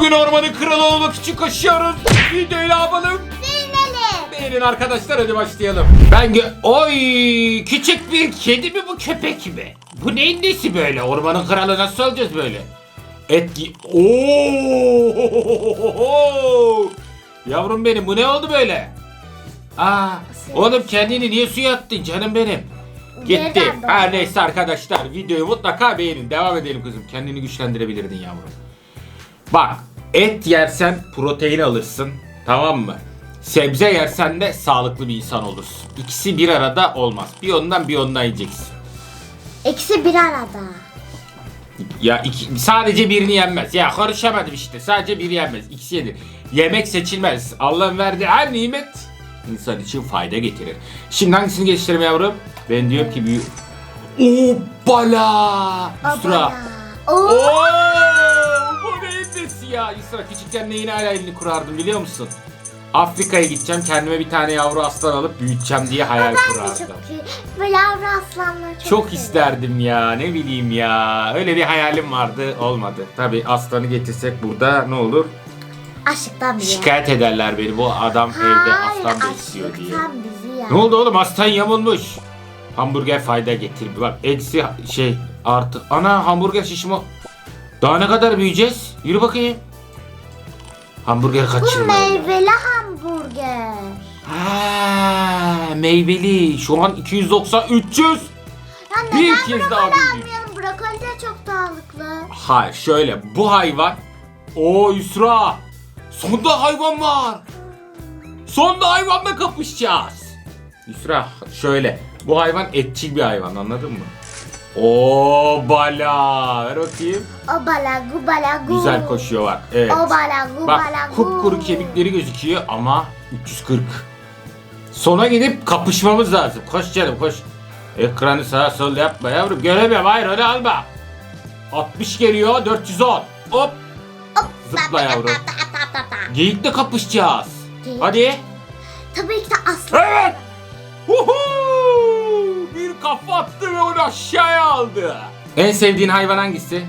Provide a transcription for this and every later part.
Bugün ormanın kralı olmak için koşuyoruz. Videoyu ne yapalım? Beğenin arkadaşlar hadi başlayalım. Ben gö... Oy küçük bir kedi mi bu köpek mi? Bu neyin nesi böyle? Ormanın kralı nasıl olacağız böyle? Et gi- Oo! Yavrum benim bu ne oldu böyle? Aa, oğlum kendini niye suya attın canım benim? Gitti. Doğru? neyse arkadaşlar videoyu mutlaka beğenin. Devam edelim kızım. Kendini güçlendirebilirdin yavrum. Bak et yersen protein alırsın. Tamam mı? Sebze yersen de sağlıklı bir insan olursun. İkisi bir arada olmaz. Bir ondan bir ondan yiyeceksin. İkisi bir arada. Ya iki, sadece birini yenmez. Ya konuşamadım işte. Sadece biri yenmez. İkisi yenir. Yemek seçilmez. Allah'ın verdiği her nimet insan için fayda getirir. Şimdi hangisini geliştirelim yavrum? Ben diyorum ki büyük... Obbala! Sıra. Obala. Ya? İsra küçükken neyin hayalini kurardım biliyor musun? Afrika'ya gideceğim kendime bir tane yavru aslan alıp büyüteceğim diye hayal Ben de kurardım. çok böyle yavru aslanları çok Çok seviyorum. isterdim ya ne bileyim ya. Öyle bir hayalim vardı olmadı. Tabi aslanı getirsek burada ne olur? Aşıktan biri. Şikayet ederler beni bu adam evde aslan besliyor diye. aşıktan bizi ya. Ne oldu oğlum aslan yamulmuş. Hamburger fayda getir. Bak eksi şey artı. Ana hamburger şişimi. Daha ne kadar büyüyeceğiz? Yürü bakayım. Hamburger Bu kaçırma. meyveli hamburger. Ha, meyveli. Şu an 290 300. Ya Bir neden kez brokoli daha büyüyecek. almayalım? Brokoli de çok sağlıklı. Hayır şöyle bu hayvan. O Yusra. Sonda hayvan var. Sonda hayvanla kapışacağız. Yusra şöyle. Bu hayvan etçil bir hayvan anladın mı? O bala. Ver bakayım. Obala gubala gu. Güzel koşuyor bak. Evet. Obala gubala Bak gu. kupkuru kemikleri gözüküyor ama 340. Sona gidip kapışmamız lazım. Koş canım koş. Ekranı sağa sol yapma yavrum. Göremiyorum hayır öyle alma. 60 geliyor 410. Hop. Zıpla yavrum. Geyikle kapışacağız. Geyik. Hadi. Tabii ki de aslan. Evet. Huhu! Bir kafa attı ve onu aşağıya aldı. En sevdiğin hayvan hangisi?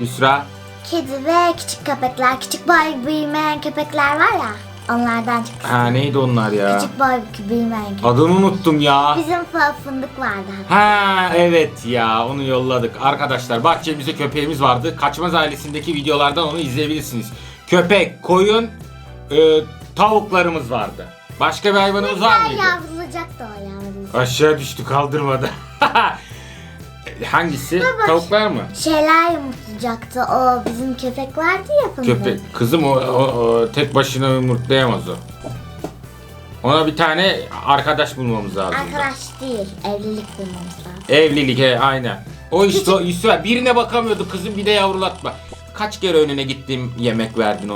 Yusra. Kedi ve küçük köpekler. Küçük boy büyümeyen köpekler var ya. Onlardan çok Ha neydi onlar ya? Küçük boy büyümeyen köpek. Adını unuttum ya. Bizim fı- fındık vardı. Ha evet ya onu yolladık. Arkadaşlar bahçemizde köpeğimiz vardı. Kaçmaz ailesindeki videolardan onu izleyebilirsiniz. Köpek, koyun, e, tavuklarımız vardı. Başka bir hayvanımız var mıydı? yavrulacak da. Aşağı düştü kaldırmadı. Hangisi? Baba. Tavuklar mı? Şeyler yumurtlayacaktı. O bizim köpek vardı ya fındık. Köpek. Kızım o, o- o tek başına yumurtlayamaz o. Ona bir tane arkadaş bulmamız lazım. Arkadaş değil. Evlilik bulmamız lazım. Evlilik he aynen. O işte o Yusuf birine bakamıyordu kızım bir de yavrulatma. Kaç kere önüne gittim yemek verdin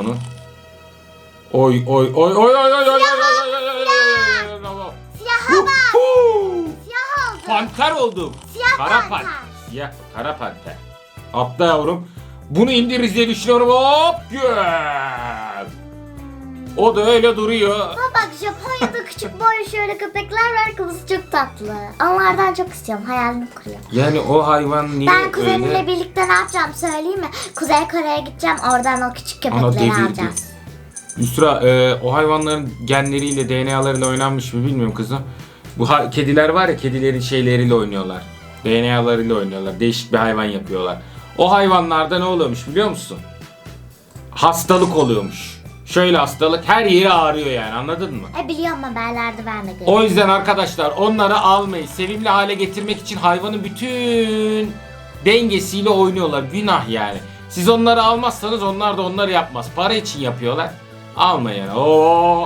oy oy oy oy oy oy oy oy oy oy oy oy. Bak. Hu! Siyah oldu. Panter oldum. Siyah Kara panter. Siyah kara panter. Atla yavrum. Bunu indiririz diye düşünüyorum. Hop gel. O da öyle duruyor. Ama bak Japonya'da küçük boy şöyle köpekler var. Kafası çok tatlı. Onlardan çok istiyorum. Hayalimi kuruyor. Yani o hayvan niye Ben kuzenimle öyle? birlikte ne yapacağım söyleyeyim mi? Kuzey Kore'ye gideceğim. Oradan o küçük köpekleri devirdi. Yusra e, o hayvanların genleriyle DNA'larıyla oynanmış mı bilmiyorum kızım. Bu ha- kediler var ya kedilerin şeyleriyle oynuyorlar. DNA'larıyla oynuyorlar. Değişik bir hayvan yapıyorlar. O hayvanlarda ne oluyormuş biliyor musun? Hastalık oluyormuş. Şöyle hastalık her yeri ağrıyor yani anladın mı? E biliyorum haberlerde görüyorum. O yüzden arkadaşlar onları almayın. Sevimli hale getirmek için hayvanın bütün dengesiyle oynuyorlar. Günah yani. Siz onları almazsanız onlar da onları yapmaz. Para için yapıyorlar. Almayın. Oo.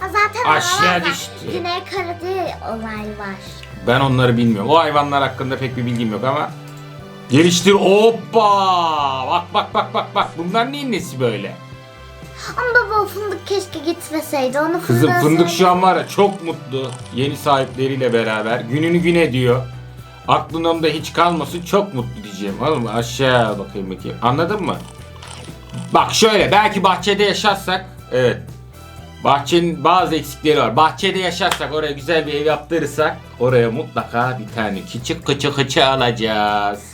Ha, zaten Aşağı oralarda düştü. Güney Kore'de olay var. Ben onları bilmiyorum. O hayvanlar hakkında pek bir bilgim yok ama geliştir. Hoppa! Bak bak bak bak bak. Bunlar neyin nesi böyle? Ama baba o fındık keşke gitmeseydi. Onu Kızım fındık şu an var ya çok mutlu. Yeni sahipleriyle beraber. Gününü güne diyor. Aklında hiç kalmasın çok mutlu diyeceğim. Oğlum aşağı bakayım bakayım. Anladın mı? Bak şöyle belki bahçede yaşarsak evet. Bahçenin bazı eksikleri var. Bahçede yaşarsak oraya güzel bir ev yaptırırsak oraya mutlaka bir tane küçük küçük küçük alacağız.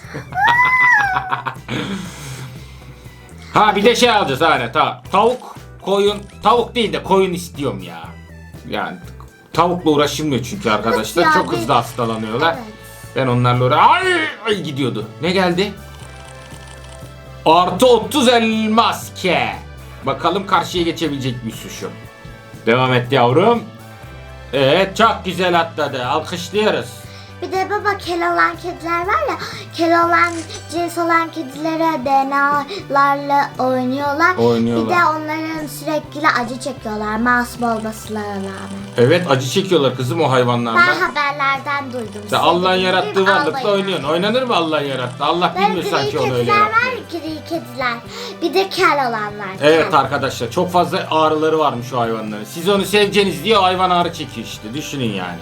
Ha bir de şey alacağız hani ta tavuk, koyun, tavuk değil de koyun istiyorum ya. Yani tavukla uğraşılmıyor çünkü arkadaşlar çok hızlı hastalanıyorlar. Evet. Ben onlarla uğra ay, ay gidiyordu. Ne geldi? Artı 30 elmas ke. Bakalım karşıya geçebilecek mi suçum. Devam et yavrum. Evet çok güzel atladı. Alkışlıyoruz. Bir de baba kel olan kediler var ya, kel olan cins olan kedilere DNA'larla oynuyorlar. Oynuyorlar. Bir de onların sürekli acı çekiyorlar masum olmasına rağmen. Evet acı çekiyorlar kızım o hayvanlardan. Ben haberlerden duydum. Sen Allah'ın yarattığı varlıkla oynuyorsun. Oynanır mı Allah'ın yarattığı? Allah Böyle bilmiyor gri sanki onu öyle kediler var yaratmayı. ya, gri kediler. Bir de kel olanlar. Evet kel. arkadaşlar çok fazla ağrıları varmış o hayvanların. Siz onu seveceğiniz diye o hayvan ağrı çekiyor işte. Düşünün yani.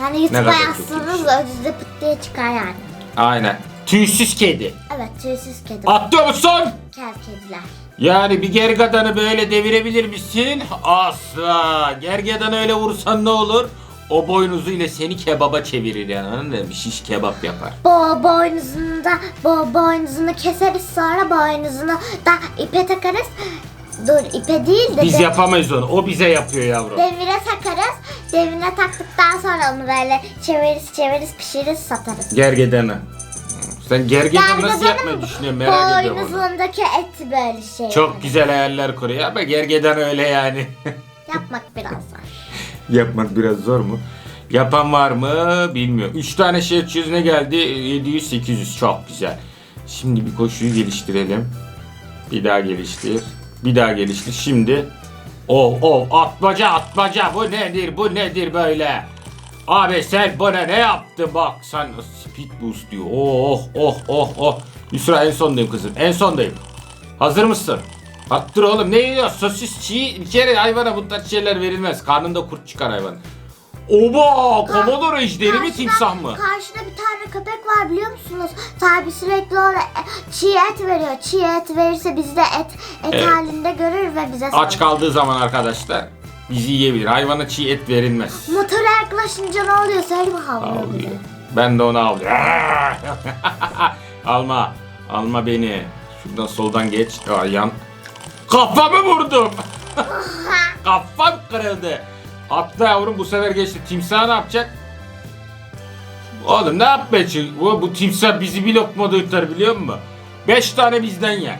Yani YouTube'a kötü yazsanız bir şey. önünüzde pıt diye çıkar yani. Aynen. Tüysüz kedi. Evet tüysüz kedi. Atlıyor musun? Kel kediler. Yani bir gergadanı böyle devirebilir misin? Asla. Gergadanı öyle vursan ne olur? O boynuzu ile seni kebaba çevirir yani anladın mı? Şiş kebap yapar. Bo boynuzunu da bo boynuzunu keseriz sonra boynuzunu da ipe takarız. Dur ipe değil de Biz yapamayız onu. O bize yapıyor yavrum. demire takarız. Demire taktıktan sonra onu böyle çeviririz çeviririz pişiririz satarız. Gergedanı. Sen gergedanı nasıl yapmayı düşünüyorsun merak ediyorum onu. Boynuzundaki et böyle şey. Çok güzel hayaller kuruyor ama gergedan öyle yani. Yapmak biraz zor. Yapmak biraz zor mu? Yapan var mı bilmiyorum. 3 tane şey açıyoruz ne geldi? 700 800 çok güzel. Şimdi bir koşuyu geliştirelim. Bir daha geliştir. Bir daha geliştir. Şimdi Oh oh atmaca atmaca bu nedir bu nedir böyle? Abi sen bana ne yaptın bak sen speed boost diyor. Oh oh oh oh. Yusra en sondayım kızım en sondayım. Hazır mısın? Dur oğlum ne yiyor? Sosis çiğ bir kere hayvana bu tarz şeyler verilmez. Karnında kurt çıkar hayvan. Oba! Komodoro ejderi mi timsah mı? Karşıda bir tane köpek var biliyor musunuz? Sahibi sürekli ona e, çiğ et veriyor. Çiğ et verirse bizi de et, et Evet. halinde görür ve bize Aç saldırır. kaldığı zaman arkadaşlar bizi yiyebilir. Hayvana çiğ et verilmez. Motora yaklaşınca ne oluyor? Söyle bize? Ağlıyor. Ben de onu avlıyorum. alma. Alma beni. Şuradan soldan geç. Aa, yan. Kafamı vurdum. Kafam kırıldı. Atla yavrum bu sefer geçti. Timsah ne yapacak? Oğlum ne yapmaya? Bu, bu timsah bizi bir lokmada yutar biliyor musun? Beş tane bizden yer.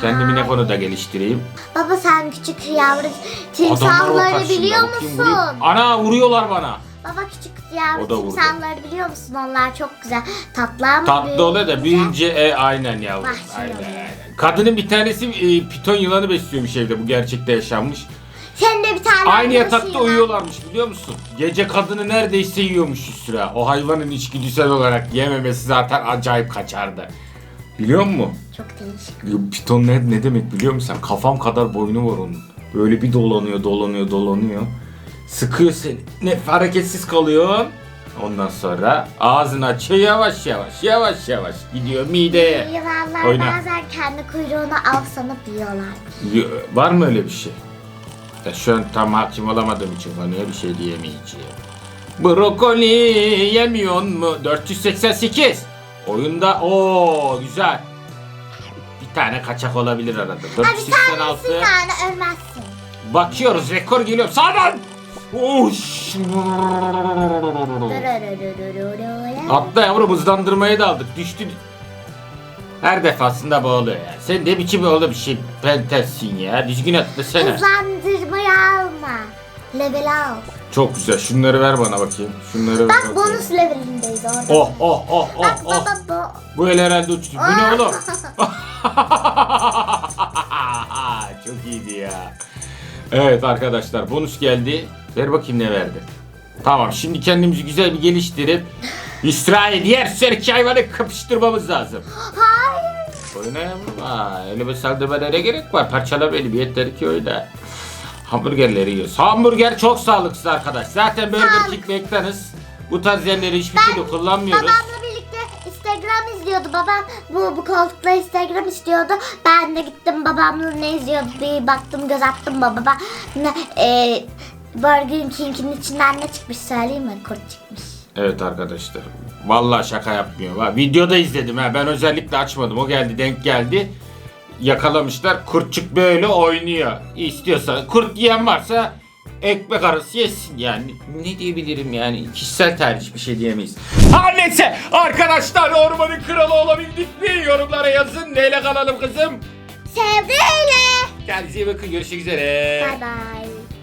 Kendimi ne konuda geliştireyim? Baba sen küçük yavru Adamlar timsahları biliyor musun? Ana vuruyorlar bana. Baba küçük O yavru da vurdu. timsahları biliyor musun? Onlar çok güzel. Tatlı ama Tatlı oluyor da büyüyünce e, aynen yavrum. Vahşi Aynen, oluyor. aynen. Kadının bir tanesi e, piton yılanı besliyormuş evde. Bu gerçekte yaşanmış. Senin de bir tane Aynı yatakta uyuyorlarmış biliyor musun? Gece kadını neredeyse yiyormuş Hüsra. O hayvanın içgüdüsel olarak yememesi zaten acayip kaçardı. Biliyor musun? Çok değişik. Piton ne, ne demek biliyor musun sen? Kafam kadar boynu var onun. Böyle bir dolanıyor, dolanıyor, dolanıyor. Sıkıyor seni. Ne hareketsiz kalıyorsun. Ondan sonra ağzını açıyor yavaş yavaş, yavaş yavaş gidiyor mideye. Yılanlar Oyna. bazen kendi kuyruğunu av sanıp yiyorlar. Y- Var mı öyle bir şey? Ya şu an tam hakim olamadığım için konuya bir şey diyemeyeceğim. Brokoli yemiyor mu? 488. Oyunda o güzel. Bir tane kaçak olabilir arada. Ha bir 486. tanesin yani ölmezsin. Bakıyoruz rekor geliyor. Sağdan. Uş. Atla yavrum hızlandırmayı da aldık. Düştü. Her defasında boğuluyor ya. Sen de biçim oğlum şey pentersin ya. Düzgün atlasana. Hızlandırmayı alma. Level al. Çok güzel. Şunları ver bana bakayım. Şunları ver Bak bakayım. bonus levelindeyiz orada. Oh oh oh oh Bak oh. baba bu. Bu el herhalde uçtu. Bu ne oğlum? Çok iyiydi ya. Evet arkadaşlar bonus geldi. Ver bakayım ne verdi. Tamam şimdi kendimizi güzel bir geliştirip İsrail diğer serki hayvanı kapıştırmamız lazım. Hayır. Oyna yavrum. Ha, elime saldırmana ne gerek var? Parçala beni bir yeter ki öyle. Hamburgerleri yiyoruz. Hamburger çok sağlıksız arkadaş. Zaten Burger. King McDonald's bu tarz yerleri hiçbir türlü kullanmıyoruz. Babamla birlikte Instagram izliyordu. Babam bu bu koltukla Instagram istiyordu. Ben de gittim babamla ne izliyordu bir baktım göz attım babama. Ne, e, Burger King'in içinden ne çıkmış söyleyeyim mi? Kurt çıkmış. Evet arkadaşlar. Vallahi şaka yapmıyor. Videoda izledim ha. Ben özellikle açmadım. O geldi denk geldi. yakalamışlar. Kurtçuk böyle oynuyor. İstiyorsa kurt yiyen varsa ekmek arası yesin yani. Ne diyebilirim yani kişisel tercih bir şey diyemeyiz. Her neyse arkadaşlar ormanın kralı olabildik mi? Yorumlara yazın. Neyle kalalım kızım? Sevgiyle. Kendinize iyi bakın. Görüşmek üzere. Bay bay.